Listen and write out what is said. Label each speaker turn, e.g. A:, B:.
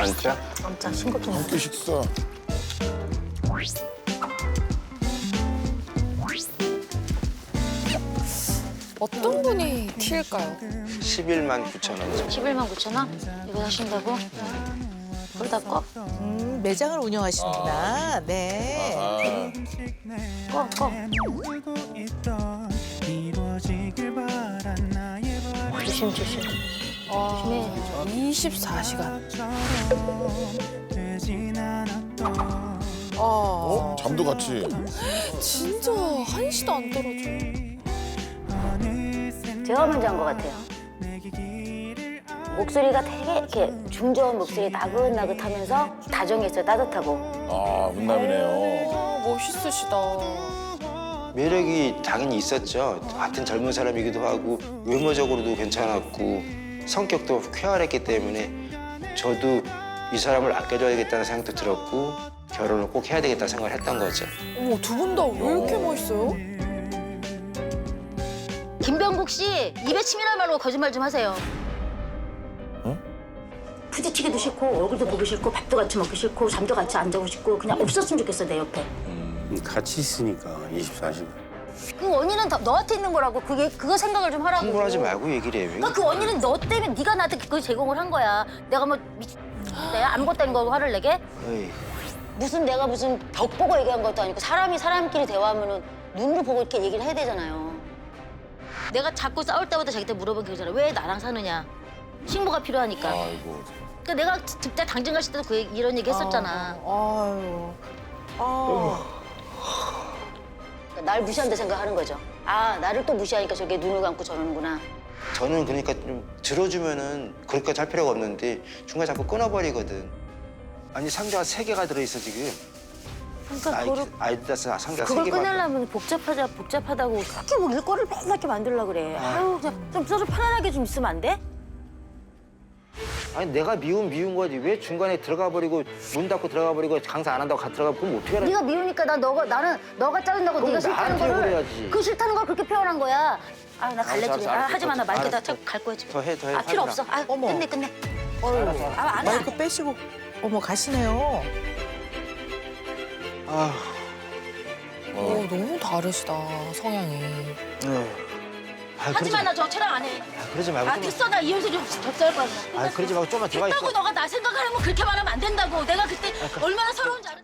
A: 앉자.
B: 진짜 신고 좀.
C: 함께 식사.
D: 어떤 분이 T일까요?
A: 11만 9천 원.
B: 11만 9천 원? 이거 하신다고? 불다 꺼?
E: 음, 매장을 운영하시는구나. 네.
C: 아,
B: 꺼, 꺼. 조심, 조심. 조심해.
D: 24시간. 아,
C: 어? 잠도 같이.
D: 진짜 한시도 안 떨어져.
B: 제가 먼저 한 것 같아요. 목소리가 되게 이렇게 중저음 목소리 나긋나긋하면서 다정했어요, 따뜻하고.
C: 아, 훈남이네요.
D: 아, 멋있으시다.
A: 매력이 당연히 있었죠. 같은 젊은 사람이기도 하고 외모적으로도 괜찮았고 성격도 쾌활했기 때문에 저도 이 사람을 아껴줘야겠다는 생각도 들었고 결혼을 꼭 해야 되겠다는 생각을 했던 거죠.
D: 어머, 두 분 다 왜 이렇게 멋있어요?
B: 김병국 씨, 입에 침이나 말고 거짓말 좀 하세요. 부딪히기도 싫고 얼굴도 보기 싫고 밥도 같이 먹기 싫고 잠도 같이 안 자고 싶고 그냥 없었으면 좋겠어 내 옆에.
F: 같이 있으니까 24시간.
B: 그 원인은 다 너한테 있는 거라고 그게 그거 생각을 좀 하라고.
A: 흥분하지 말고 얘기를 해. 왜
B: 그러니까 그 원인은 너 때문에 네가 나한테 그걸 제공을 한 거야. 내가 뭐 미... 내가 아무것도 아닌 거 화를 내게? 무슨 내가 무슨 벽 보고 얘기한 것도 아니고 사람이 사람끼리 대화하면은 눈으로 보고 이렇게 얘기를 해야 되잖아요. 내가 자꾸 싸울 때마다 자기한테 물어본 게 있잖아. 왜 나랑 사느냐? 신고가 필요하니까.
C: 아이고.
B: 그러니까 내가 그때 당진 갔을 때도 그 얘기- 이런 얘기 했었잖아.
E: 아유. 아.
B: 날 무시한다 생각하는 거죠. 아 나를 또 무시하니까 저게 눈을 감고 저러는구나.
A: 저는 그러니까 좀 들어주면은 그렇게까지 할 필요가 없는데 중간에 자꾸 끊어버리거든. 아니 상자가 세 개가 들어있어 지금.
B: 그러니까
A: 아이,
B: 그걸,
A: 아이디다스 상자가 세
B: 그걸. 끊으려면 복잡하자 복잡하다고 그렇게 뭐 일거를 맨날 이렇게 만들려 그래. 아유 그냥 좀 서로 편안하게 좀 있으면 안 돼?
A: 아니 내가 미운 미운 거지 왜 중간에 들어가 버리고 문 닫고 들어가 버리고 강사 안 한다고 가 들어가 그럼 어떻게 하라
B: 네가 미우니까 나 너가 나는 너가 짜증나고
A: 그럼
B: 네가 싫다는
A: 나한테
B: 거를
A: 그래야지.
B: 그 싫다는 걸 그렇게 표현한 거야. 아 나 갈래
A: 알았어,
B: 집에.
A: 알았어,
B: 아,
A: 알았어.
B: 하지 마. 나 마이크
A: 알았어.
B: 다갈 거야 집에.
A: 더 해, 더 해,
B: 아 필요
A: 하지
B: 없어. 아
E: 어머.
B: 끝내 끝내. 어휴. 아안 해.
E: 마이크 빼시고 어머 가시네요.
A: 아,
D: 어, 너무 다르시다, 성향이.
A: 아
B: 하지 마. 나저 촬영 안 해.
A: 아, 그러지 말고
B: 아
A: 좀
B: 됐어. 나 이현수 좀 적절할 거야.
A: 아 그러지 말고 좀만 들어가
B: 됐다고
A: 있어
B: 너가 나 생각하려면 그렇게 말하면 안 된다고. 내가 그때 얼마나 서러운지 알아.